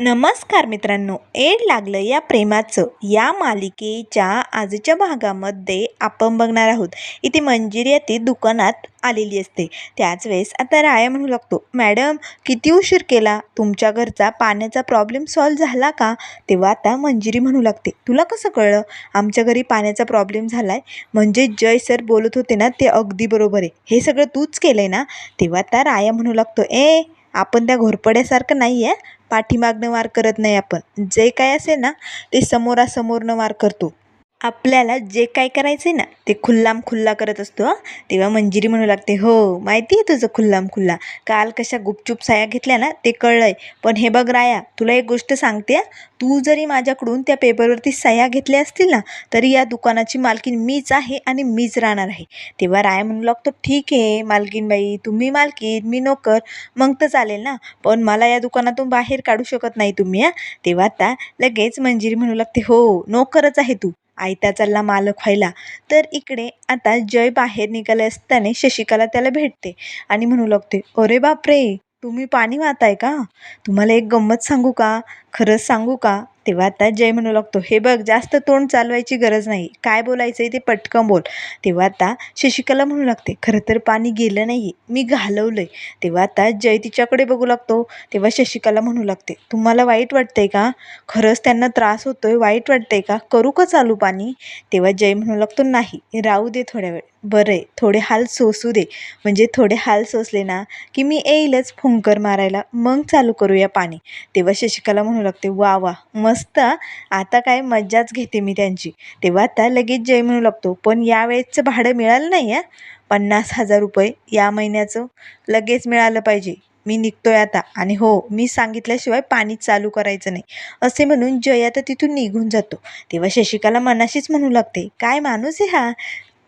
नमस्कार मित्रांनो एड लागलं या प्रेमाचं. या मालिकेच्या आजच्या भागामध्ये आपण बघणार आहोत. इथे मंजिरी ती दुकानात आलेली असते. त्याच वेळेस आता राया म्हणू लागतो मॅडम किती उशीर केला? तुमच्या घरचा पाण्याचा प्रॉब्लेम सॉल्व झाला का? तेव्हा आता मंजिरी म्हणू लागते तुला कसं कळलं? आमच्या घरी पाण्याचा प्रॉब्लेम झाला आहे म्हणजे जय सर बोलत होते ना ते अगदी बरोबर आहे. हे सगळं तूच केलं आहे ना? तेव्हा आता राया म्हणू लागतो ए आपण त्या घोरपड्यासारखं नाही आहे पाठीमागनं वार करत नाही आपण. जे काय असेल ना ते समोरासमोरनं वार करतो. आपल्याला जे काय करायचं आहे ना ते खुल्लाम खुल्ला करत असतो हां. तेव्हा मंजिरी म्हणू लागते हो माहिती आहे तुझं खुल्लाम खुल्ला. काल कशा गुपचूप साया घेतल्या ना ते कळलं आहे पण हे बघ राया तुला एक गोष्ट सांगते तू जरी माझ्याकडून त्या पेपरवरती सह्या घेतल्या असतील ना तरी या दुकानाची मालकीन मीच आहे आणि मीच राहणार आहे. तेव्हा राया म्हणू लागतो ठीक आहे मालकीनबाई तुम्ही मालकीन मी नोकर. मग तर चालेल ना पण मला या दुकानातून बाहेर काढू शकत नाही तुम्ही हां. तेव्हा आता लगेच मंजिरी म्हणू लागते हो नोकरच आहे तू. आयता चालला मालक व्हायला. तर इकडे आता जय बाहेर निघाले असताना शशिकला त्याला भेटते आणि म्हणू लागते अरे बापरे तुम्ही पाणी वाहताय का? तुम्हाला एक गंमत सांगू का? खरंच सांगू का? तेव्हा आता जय म्हणू लागतो. हे बघ जास्त तोंड चालवायची गरज नाही. काय बोलायचं आहे ते पटकन बोल. तेव्हा आता शशिकला म्हणू लागते खरं तर पाणी गेलं नाही मी घालवलं आहे तेव्हा आता जय तिच्याकडे बघू लागतो. तेव्हा शशिकला म्हणू लागते तुम्हाला वाईट वाटतंय का? खरंच त्यांना त्रास होतोय वाईट वाटतंय का? करू का चालू पाणी? तेव्हा जय म्हणू लागतो नाही राहू दे थोड्या वेळ. बरं आहे थोडे हाल सोसू दे. म्हणजे थोडे हाल सोसले ना की मी येईलच फुंकर मारायला. मग चालू करूया पाणी. तेव्हा शशिकला म्हणू लागते वा वा मस्त. आता काय मज्जाच घेते मी त्यांची. तेव्हा आता लगेच जय म्हणू लागतो. पण यावेळेसचं भाडं मिळालं नाही आहे पन्नास हजार रुपये या महिन्याचं लगेच मिळालं पाहिजे. मी निघतोय आता. आणि हो मी सांगितल्याशिवाय पाणी चालू करायचं नाही. असे म्हणून जय आता तिथून निघून जातो. तेव्हा शशिकाला मनाशीच म्हणू लागते काय माणूस आहे हा?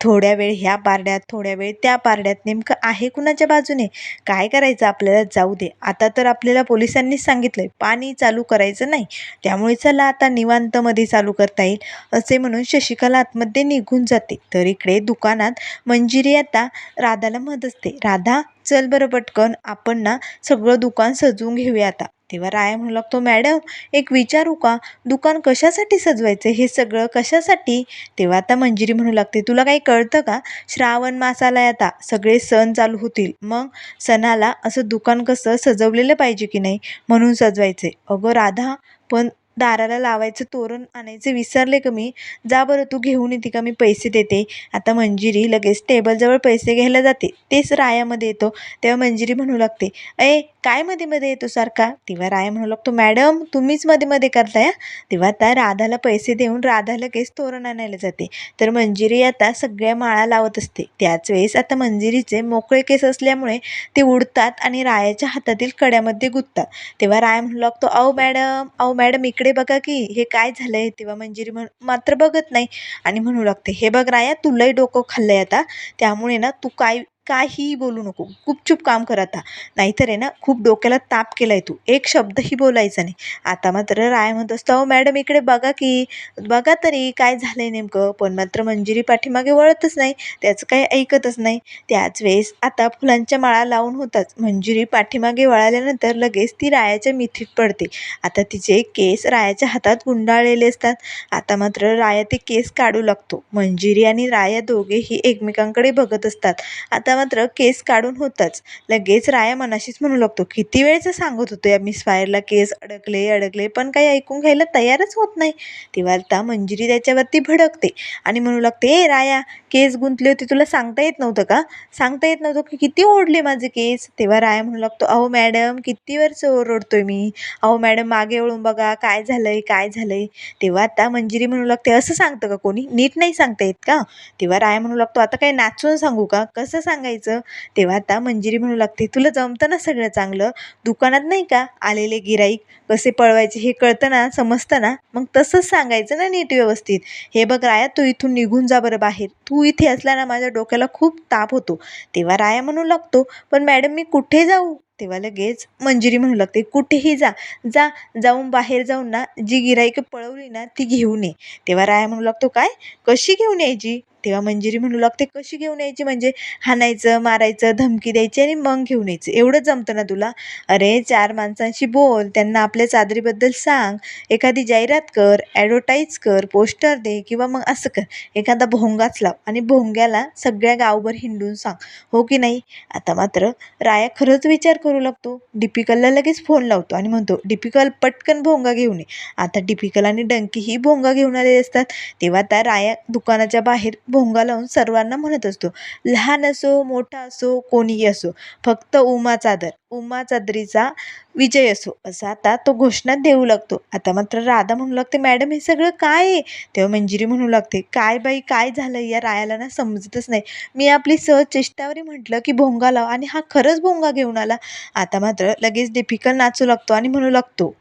थोड्या वेळ ह्या पारड्यात थोड्या वेळ त्या पारड्यात नेमकं आहे कुणाच्या बाजूने? काय करायचं आपल्याला? जाऊ दे. आता तर आपल्याला पोलिसांनीच सांगितलंय पाणी चालू करायचं नाही. त्यामुळे चला आता निवांतमध्ये चालू करता येईल असे म्हणून शशिकला आतमध्ये निघून जाते. तर इकडे दुकानात मंजिरी आता राधाला म्हणत असते. राधा चल बरं पटकन आपण ना सगळं दुकान सजवून घेऊया आता. तेव्हा राया म्हणू लागतो मॅडम एक विचारू का? दुकान कशासाठी सजवायचं? हे सगळं कशासाठी? तेव्हा आता मंजिरी म्हणू लागते तुला काही कळतं का? श्रावण मासाला आता सगळे सण चालू होतील. मग सणाला असं दुकान कसं सजवलेलं पाहिजे की नाही? म्हणून सजवायचे. अगं राधा पण दाराला लावायचं तोरण आणायचं विसरले का मी? जा बरं तू घेऊन येते का मी पैसे देते. आता मंजिरी लगेच टेबलजवळ पैसे घ्यायला जाते. तेच रायामध्ये येतो. तेव्हा मंजिरी म्हणू लागते अय काय मध्ये मध्ये येतो सारखा? तेव्हा राया म्हणू लागतो मॅडम तुम्हीच मध्ये मध्ये करताय तेव्हा आता राधाला पैसे देऊन राधा लगेच तोरण आणायला जाते. तर मंजिरी आता सगळ्या माळा लावत असते. त्याच वेळेस आता मंजिरीचे मोकळे केस असल्यामुळे ते उडतात आणि रायाच्या हातातील कड्यामध्ये गुंततात. तेव्हा राय म्हणू लागतो अहो मॅडम अहो मॅडम इकडे इकडे बघा की हे काय झालंय तेव्हा मंजिरी म्हण मात्र बघत नाही. आणि म्हणू लागते हे बघ राया तुलाही डोकं खाल्लंय आता. त्यामुळे ना तू काय काहीही बोलू नको. गुपचूप काम कर आता. नाहीतर आहे ना खूप डोक्याला ताप केला आहे तू. एक शब्दही बोलायचा नाही. आता मात्र राय म्हणत असतो अहो मॅडम इकडे बघा की बघा तरी काय झालं आहे नेमकं. पण मात्र मंजिरी पाठीमागे वळतच नाही. त्याचं काही ऐकतच नाही. त्याच वेळेस आता फुलांच्या माळा लावून होताच मंजिरी पाठीमागे वळाल्यानंतर लगेच ती रायाच्या मिथीत पडते. आता तिचे केस रायाच्या हातात गुंडाळलेले असतात. आता मात्र राया ते केस काढू लागतो. मंजिरी आणि राया दोघेही एकमेकांकडे बघत असतात. आता मात्र केस काढून होताच. लगेच राया मनाशीच म्हणू लागतो किती वेळचं सांगत होतो या मिस फायरला केस अडकले अडकले पण काही ऐकून घ्यायला तयारच होत नाही. तेव्हा आता मंजिरी त्याच्यावरती भडकते आणि म्हणू लागते ए राया केस गुंतले होते तुला सांगता येत नव्हतं का? सांगता येत नव्हतं की किती ओढले माझे केस? तेव्हा राया म्हणू लागतो अहो मॅडम किती वेळचं ओरडतोय मी. अहो मॅडम मागे वळून बघा काय झालंय काय झालंय. तेव्हा आता मंजिरी म्हणू लागते असं सांगतं का कोणी? नीट नाही सांगता येत का? तेव्हा राया म्हणू लागतो आता काय नाचून सांगू का? कसं सांग सांगायचं? तेव्हा आता मंजिरी म्हणू लागते तुला जमतं ना सगळं चांगलं? दुकानात नाही का आलेले गिराईक कसे पळवायचे हे कळतं ना समजतं ना? मग तसंच सांगायचं ना नीट व्यवस्थित. हे बघ राया तू इथून निघून जा बरं बाहेर. तू इथे असला ना माझ्या डोक्याला खूप ताप होतो. तेव्हा राया म्हणू लागतो पण मॅडम मी कुठे जाऊ? तेव्हा लगेच मंजिरी म्हणू लागते कुठेही जा जा जाऊन बाहेर जाऊन ना जी गिराईक पळवली ना ती घेऊन ये. तेव्हा राया म्हणू लागतो काय? कशी घेऊन यायची? तेव्हा मंजिरी म्हणू लागते कशी घेऊन यायची म्हणजे हाणायचं मारायचं धमकी द्यायची आणि मग घेऊन यायचं. एवढं जमतं ना तुला? अरे चार माणसांशी बोल त्यांना आपल्या चादरीबद्दल सांग. एखादी जाहिरात कर ॲडव्हर्टाईज कर पोस्टर दे किंवा मग असं कर. एखादा भोंगाच लाव आणि भोंग्याला सगळ्या गावभर हिंडून सांग. हो की नाही? आता मात्र राया खरंच विचार करू लागतो? डिपिकलला लगेच फोन लावतो आणि म्हणतो डिपिकल पटकन भोंगा घेऊन ये. आता डिपिकल आणि डंकी ही भोंगा घेऊन आलेले असतात. तेव्हा त्या राया दुकानाच्या बाहेर भोंगा लावून सर्वांना म्हणत असतो लहान असो मोठा असो कोणीही असो फक्त उमा चादर. उमा चादरीचा विजय असो. असं आता तो घोषणा देऊ लागतो. आता मात्र राधा म्हणू लागते मॅडम हे सगळं काय आहे? तेव्हा मंजिरी म्हणू लागते काय बाई काय झालं या रायाला ना समजतच नाही. मी आपली सहज चेष्टावरी म्हटलं की भोंगा लाव आणि हा खरंच भोंगा घेऊन आला. आता मात्र लगेच डिफिकल नाचू लागतो आणि म्हणू लागतो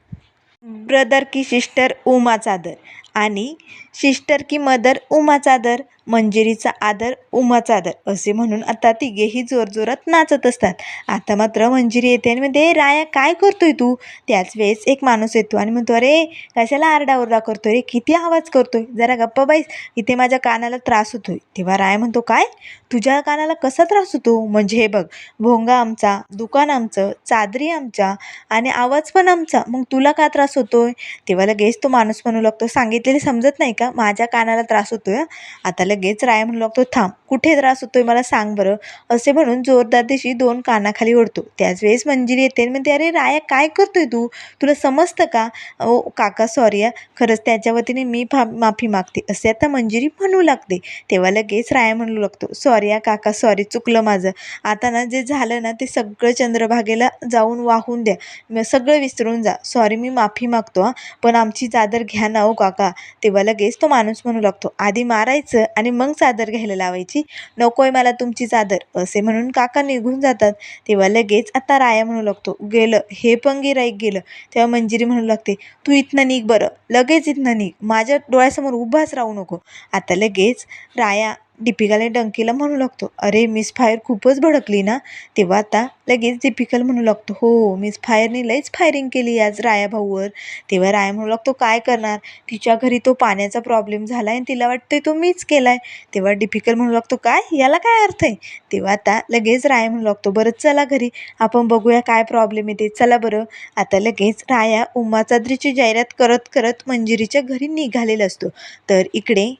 ब्रदर की सिस्टर उमा चादर. आणि सिस्टर की मदर उमा चादर मंजिरीचा आदर उमा चादर असे म्हणून आता तिघेही जोरजोरात नाचत असतात. आता मात्र मंजिरी येते आणि म्हणते राया काय करतोय तू? त्याच वेळेस एक माणूस येतो आणि म्हणतो अरे कशाला आरडाओरडा करतोय रे? किती आवाज करतोय? जरा गप्पा बाईस इथे माझ्या कानाला त्रास होतोय. तेव्हा राया म्हणतो काय? तुझ्या कानाला कसा त्रास होतो? म्हणजे हे बघ भोंगा आमचा दुकान आमचं चादरी आमच्या आणि आवाज पण आमचा. मग तुला का त्रास होतोय? तेव्हा लगेच तो माणूस म्हणू लागतो सांगितलेले समजत नाही का? माझ्या कानाला त्रास होतोय आहे आता लगेच राय म्हणू लागतो थांब कुठे त्रास होतोय मला सांग बरं. असे म्हणून जोरदार दिशी दोन कानाखाली ओढतो. त्याच वेळेस मंजिरी येते आणि म्हणते अरे राया काय करतोय तू? तुला समजतं का? ओ काका सॉरी खरंच त्याच्या वतीने मी फा माफी मागते. असे आता मंजिरी म्हणू लागते. तेव्हा लगेच राया म्हणू लागतो सॉरी या काका सॉरी चुकलं माझं. आता ना जे झालं ना ते सगळं चंद्रभागेला जाऊन वाहून द्या. सगळं विसरून जा. सॉरी मी माफी मागतो हां. पण आमची चादर घ्या ना हो काका. तेव्हा लगेच तो माणूस म्हणू लागतो आधी मारायचं आणि मग चादर घ्यायला लावायची? नकोय मला तुमची चादर. असे म्हणून काका निघून जातात. तेव्हा लगेच आता राया म्हणू लागतो गेलं हे पण गिराईक गेलं. तेव्हा मंजिरी म्हणू लागते तू इथनं निघ बरं लगेच इथनं निघ माझ्या डोळ्यासमोर उभाच राहू नको. आता लगेच राया दीपिकाला डंकीला म्हणू लागतो अरे मिस फायर खूपच भडकली ना? तेव्हा आता लगेच दीपिकाला म्हणू लागतो हो मिस फायरने लईच फायरिंग केली आज राया भाऊवर. तेव्हा राया म्हणू लागतो काय करणार? तिच्या घरी तो पाण्याचा प्रॉब्लेम झाला आहे आणि तिला वाटतंय तो मीच केला आहे तेव्हा डिपिकल म्हणू लागतो काय? याला काय अर्थ आहे? तेव्हा आता लगेच राया म्हणू लागतो बरं चला घरी. आपण बघूया काय प्रॉब्लेम येते. चला बरं. आता लगेच राया उमाचाद्रीची जाहिरात करत करत मंजिरीच्या घरी निघालेला असतो. तर इकडे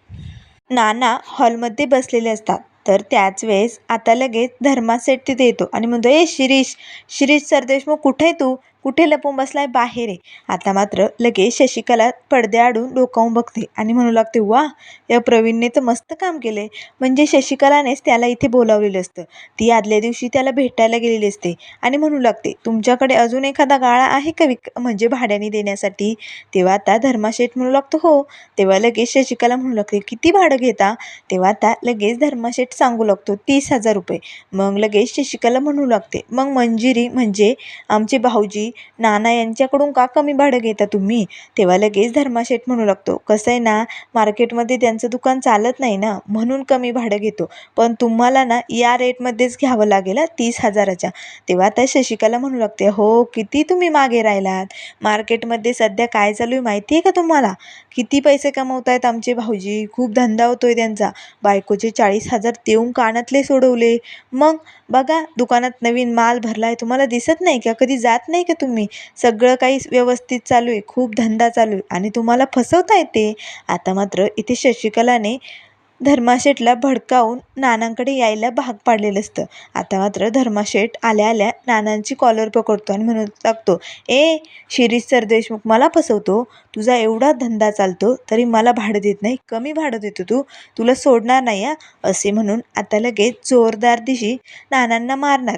नाना हॉलमध्ये बसलेले असतात. तर त्याच वेळेस आता लगेच धर्मासेठ तिथे येतो. आणि म्हणतो ए शिरीष शिरीष सरदेशमुख कुठे आहे तू? कुठे लपून बसलाय? बाहेर आहे. आता मात्र लगेच शशिकला पडद्याआडून डोकावून बघते आणि म्हणू लागते वा या प्रवीणने तर मस्त काम केले म्हणजे शशिकलानेच त्याला इथे बोलावलेलं असतं. ती आदल्या दिवशी त्याला भेटायला गेलेली असते आणि म्हणू लागते तुमच्याकडे अजून एखादा गाळा आहे का विक? म्हणजे भाड्याने देण्यासाठी? तेव्हा आता धर्माशेठ म्हणू लागतो हो. तेव्हा लगेच शशिकला म्हणू लागते किती भाडं घेता? तेव्हा आता लगेच धर्माशेठ सांगू लागतो तीस हजार रुपये. मग लगेच शशिकला म्हणू लागते मग मंजिरी म्हणजे आमचे भाऊजी नाना यांच्याकडून का कमी भाडं घेता तुम्ही? तेव्हा लगेच धर्माशेठ म्हणू लागतो कसं आहे ना मार्केटमध्ये त्यांचं दुकान चालत नाही ना म्हणून कमी भाडं घेतो. पण तुम्हाला ना या रेटमध्येच घ्यावं लागेल तीस हजाराच्या. तेव्हा आता शशिकला म्हणू लागते हो किती तुम्ही मागे राहिलात? मार्केटमध्ये सध्या काय चालू आहे माहिती आहे का तुम्हाला? किती पैसे कमवत आहेत आमचे भाऊजी? खूप धंदा होतोय त्यांचा. बायकोचे चाळीस हजार देऊन कानातले सोडवले. मग बघा दुकानात नवीन माल भरला आहे तुम्हाला दिसत नाही का? कधी जात नाही का तुम्ही. सगळं काही व्यवस्थित चालू आहे. खूप धंदा चालू आहे. आणि तुम्हाला फसवता येते. आता मात्र इथे शशिकलाने धर्माशेठला भडकावून नानांकडे यायला भाग पाडलेलं असतं. आता मात्र धर्माशेठ आल्या आल्या नानांची कॉलर पकडतो आणि म्हणू लागतो ए शिरीष सरदेशमुख मला फसवतो. तुझा एवढा धंदा चालतो तरी मला भाडं देत नाही. कमी भाडं देतो तू. तुला सोडणार नाही असे म्हणून आता लगेच जोरदार दिशी नानांना मारणार.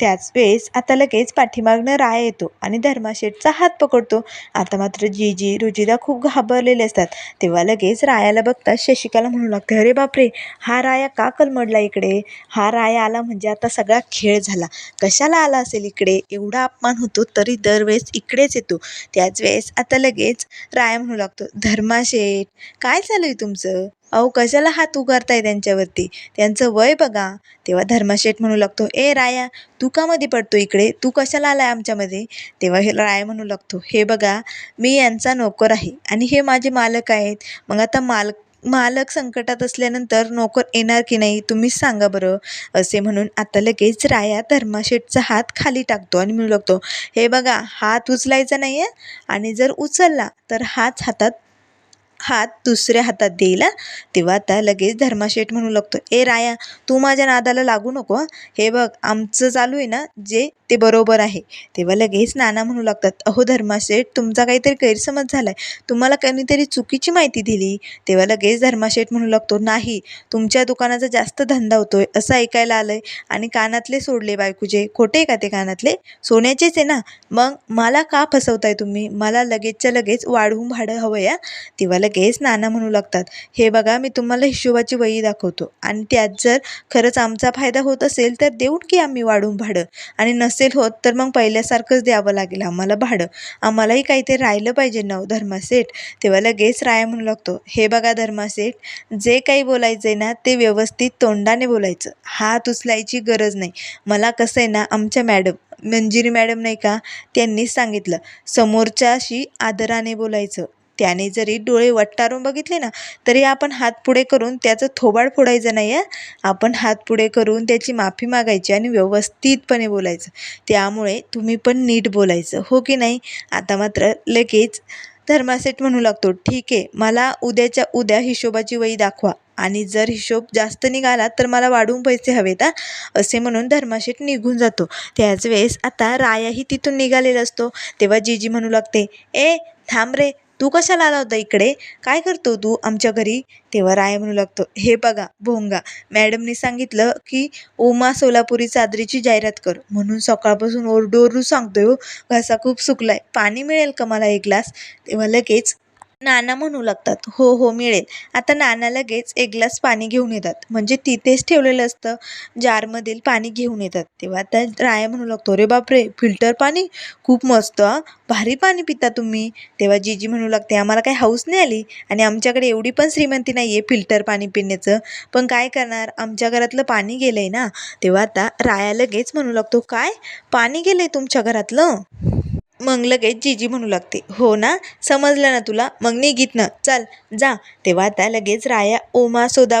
त्याच वेळेस आता लगेच पाठीमागनं राय येतो आणि धर्माशेठचा हात पकडतो. आता मात्र जीजी रुजिदा खूप घाबरलेले असतात. तेव्हा लगेच रायाला बघता शशिकाला म्हणू लागते अरे बापरे हा राया का कलमडला इकडे? हा राया आला म्हणजे आता सगळा खेळ झाला. कशाला आला असेल इकडे? एवढा अपमान होतो तरी दरवेळेस इकडेच येतो. त्याच वेळेस आता लगेच राया म्हणू लागतो धर्माशेठ काय चालू आहे तुमचं? अहो कशाला हात उगारताय त्यांच्यावरती? त्यांचं वय बघा. तेव्हा धर्माशेठ म्हणू लागतो ए राया तू का मध्ये पडतो इकडे? तू कशाला आला आहे आमच्यामध्ये तेव्हा हे राया म्हणू लागतो हे बघा मी यांचा नोकर आहे आणि हे माझे मालक आहेत. मग आता मालक मालक संकटात असल्यानंतर नोकर येणार की नाही तुम्हीच सांगा बरं. असे म्हणून आता लगेच राया धर्माशेठचा हात खाली टाकतो आणि म्हणू लागतो हे बघा हात उचलायचा नाही आहे आणि जर उचलला तर हाच हातात हात दुसऱ्या हातात देईल तेव्हा आता लगेच धर्माशेठ म्हणू लागतो ए राया तू माझ्या नादाला लागू नको हे बघ आमचं चालू आहे ना जे ते बरोबर आहे. तेव्हा लगेच नाना म्हणू लागतात अहो धर्माशेठ तुमचा काहीतरी गैरसमज झाला आहे तुम्हाला कोणीतरी चुकीची माहिती दिली. तेव्हा लगेच धर्माशेठ म्हणू लागतो नाही तुमच्या दुकानाचा जास्त धंदा होतो आहे असं ऐकायला आलं आहे आणि कानातले सोडले बायकुजे खोटे आहे का ते कानातले? सोन्याचेच आहे ना. मग मला का फसवताय तुम्ही? मला लगेचच्या लगेच वाढवून भाडं हवं या तेव्हा लगेच नाना म्हणू लागतात हे बघा मी तुम्हाला हिशोबाची वही दाखवतो. आणि त्यात जर खरंच आमचा फायदा होत असेल तर देऊन की आम्ही वाढून भाडं. आणि नस नसेल होत तर मग पहिल्यासारखंच द्यावं लागेल आम्हाला भाडं. आम्हालाही काहीतरी राहिलं पाहिजे नव धर्मासेठ. तेव्हा लगेच राया म्हणू लागतो हे बघा धर्मासेठ जे काही बोलायचं आहे ना ते व्यवस्थित तोंडाने बोलायचं. हात उचलायची गरज नाही. मला कसं आहे ना आमच्या मॅडम मंजिरी मॅडम नाही का त्यांनीच सांगितलं समोरच्याशी आदराने बोलायचं. त्याने जरी डोळे वट्टारून बघितले ना तरी आपण हात पुढे करून त्याचं थोबाड फोडायचं नाही आहे आपण हात पुढे करून त्याची माफी मागायची आणि व्यवस्थितपणे बोलायचं. त्यामुळे तुम्ही पण नीट बोलायचं हो की नाही? आता मात्र लगेच धर्मासेठ म्हणू लागतो ठीक आहे मला उद्याच्या उद्या हिशोबाची वही दाखवा. आणि जर हिशोब जास्त निघाला तर मला वाढवून पैसे हवेत असे म्हणून धर्माशेठ निघून जातो. त्याच वेळेस आता रायाही तिथून निघालेला असतो. तेव्हा जीजी म्हणू लागते ए थांब रे तू कशाला आला होता इकडे? काय करतो तू आमच्या घरी? तेव्हा राय म्हणू लागतो हे बघा भोंगा मॅडमनी सांगितलं की ओमा सोलापुरी चादरीची जाहिरात कर. म्हणून सकाळपासून ओरडू ओरडू सांगतोय हो. घसा खूप सुकलाय. पाणी मिळेल का मला एक ग्लास? तेव्हा लगेच नाना म्हणू लागतात. हो हो मिळेल. आता नाना लगेच एक ग्लास पाणी घेऊन येतात. म्हणजे तिथेच ठेवलेलं असतं. जारमधील पाणी घेऊन येतात. तेव्हा आता राया म्हणू लागतो अरे बापरे फिल्टर पाणी? खूप मस्त हां? भारी पाणी पिता तुम्ही. तेव्हा जीजी म्हणू लागते आम्हाला काही हाऊस नाही आली? आणि आमच्याकडे एवढी पण श्रीमंती नाही आहे फिल्टर पाणी पिण्याचं. पण काय करणार? आमच्या घरातलं पाणी गेलं आहे ना? तेव्हा आता राया लगेच म्हणू लागतो काय? पाणी गेलं आहे तुमच्या घरातलं? मग लगेच जीजी म्हणू लागते हो ना समजलं ना तुला? मग निघित ना. चल जा. तेव्हा आता लगेच राया ओमा सोदा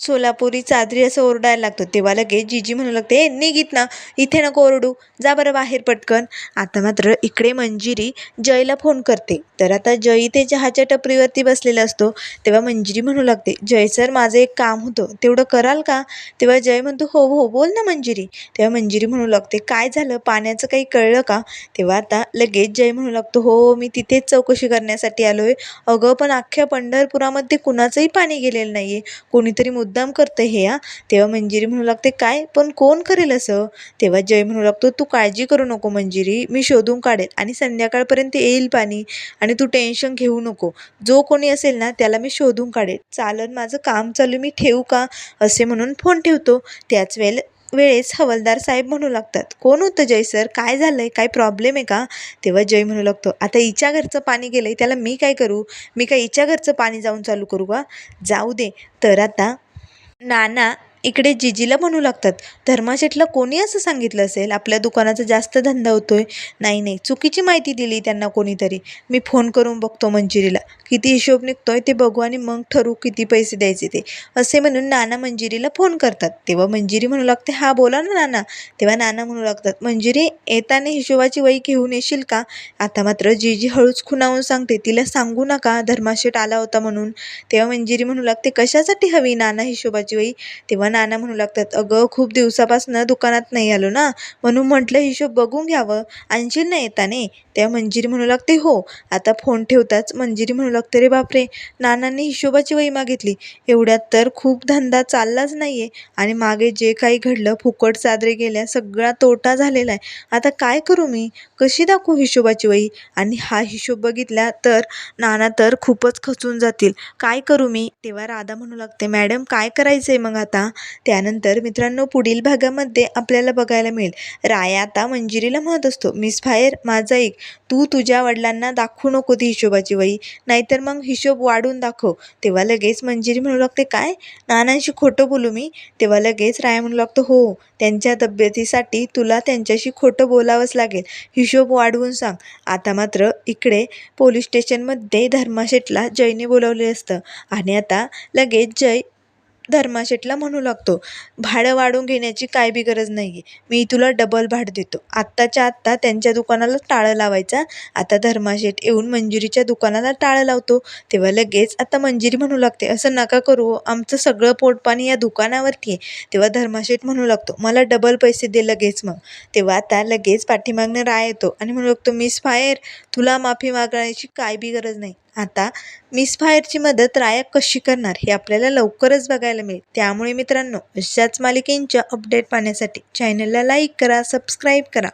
सोलापुरी चादरी असं ओरडायला लागतो. तेव्हा लगेच जीजी म्हणू लागते हे निघित ना इथे नको ओरडू. जा बरं बाहेर पटकन. आता मात्र इकडे मंजिरी जयला फोन करते. तर आता जय इथे चहाच्या टपरीवरती बसलेला असतो. तेव्हा मंजिरी म्हणू लागते जय सर माझं एक काम होतं. तेवढं कराल का? तेव्हा जय म्हणतो हो हो बोल ना मंजिरी. तेव्हा मंजिरी म्हणू लागते काय झालं? पाण्याचं काही कळलं का? तेव्हा आता लगेच जय म्हणू लागतो हो मी तिथेच चौकशी करण्यासाठी आलो आहे अगं पण अख्ख्या पंढरपुरामध्ये कुणाचंही पाणी गेलेलं नाही आहे कोणीतरी मुद्दाम करतं हे हा. तेव्हा मंजिरी म्हणू लागते काय? पण कोण करेल असं? तेव्हा जय म्हणू लागतो तू काळजी करू नको मंजिरी मी शोधून काढेल आणि संध्याकाळपर्यंत येईल पाणी आणि तू टेन्शन घेऊ नको. जो कोणी असेल ना त्याला मी शोधून काढेल. चालन माझं काम चालू मी ठेवू का? असे म्हणून फोन ठेवतो. त्याच वेळेला वेळेस हवालदार साहेब म्हणू लागतात कोण होतं जय सर? काय झालं आहे काय प्रॉब्लेम आहे का? तेव्हा जय म्हणू लागतो आता हिच्या घरचं पाणी गेलं आहे त्याला मी काय करू? मी काय हिच्या घरचं पाणी जाऊन चालू करू का? जाऊ दे तर आता नाना इकडे जिजीला म्हणू लागतात धर्माशेठला कोणी असं सांगितलं असेल? आपल्या दुकानाचा जास्त धंदा होतोय. नाही नाही चुकीची माहिती दिली त्यांना कोणीतरी. मी फोन करून बघतो मंजिरीला. किती हिशोब निघतोय ते बघू आणि मग ठरवू किती पैसे द्यायचे ते. असे म्हणून नाना मंजिरीला फोन करतात. तेव्हा मंजिरी म्हणू लागते हा बोला ना नाना. तेव्हा नाना म्हणू लागतात मंजिरी येताना हिशोबाची वही घेऊन येशील का? आता मात्र जीजी हळूच खुणावून सांगते तिला सांगू नका धर्माशेठ आला होता म्हणून. तेव्हा मंजिरी म्हणू लागते कशासाठी हवी नाना हिशोबाची वही? तेव्हा नाना म्हणू लागतात अगं खूप दिवसापासून दुकानात नाही आलो ना म्हणून म्हटलं हिशोब बघून घ्यावं. आणशील ना येताने? तेव्हा मंजिरी म्हणू लागते हो. आता फोन ठेवताच मंजिरी म्हणू लागते रे बापरे. नानांनी हिशोबाची वही मागितली. एवढ्यात तर खूप धंदा चाललाच नाही आहे आणि मागे जे काही घडलं फुकट चादरे गेल्या सगळा तोटा झालेला आहे. आता काय करू मी? कशी दाखवू हिशोबाची वही? आणि हा हिशोब बघितला तर नाना तर खूपच खचून जातील. काय करू मी? तेव्हा राधा म्हणू लागते मॅडम काय करायचं आहे मग आता? त्यानंतर मित्रांनो पुढील भागामध्ये आपल्याला बघायला मिळेल. राया आता मंजिरीला म्हणत असतो मिस फायर माझा एक. तू तुझ्या वडिलांना दाखवू नको ती हिशोबाची वही. नाहीतर मग हिशोब वाढून दाखव. तेव्हा लगेच मंजिरी म्हणू लागते काय? नानांशी खोटं बोलू मी? तेव्हा लगेच राया म्हणू लागतो हो त्यांच्या तब्येतीसाठी तुला त्यांच्याशी खोटं बोलावंच लागेल. हिशोब वाढवून सांग. आता मात्र इकडे पोलीस स्टेशनमध्ये धर्माशेठला जयने बोलावले असतं. आणि आता लगेच जय धर्माशेठला म्हणू लागतो भाडं वाढवून घेण्याची काय बी गरज नाही आहे मी तुला डबल भाडं देतो. आत्ताच्या आत्ता त्यांच्या दुकानाला टाळं लावायचा. आता धर्माशेठ येऊन मंजिरीच्या दुकानाला टाळं लावतो. तेव्हा लगेच आता मंजिरी म्हणू लागते. असं नका करू हो. आमचं सगळं पोटपाणी या दुकानावरती आहे. तेव्हा धर्माशेठ म्हणू लागतो मला डबल पैसे दे लगेच मग. तेव्हा आता लगेच पाठीमागनं राय येतो आणि म्हणू लागतो मिस फायर तुला माफी मागण्याची काय बी गरज नाही. आता मिस फायरची मदत राया कशी करणार हे आपल्याला लवकरच बघायला मिळेल. त्यामुळे मित्रांनो अशाच मालिकेंच्या अपडेट पाहण्यासाठी चॅनलला लाईक करा सबस्क्राईब करा.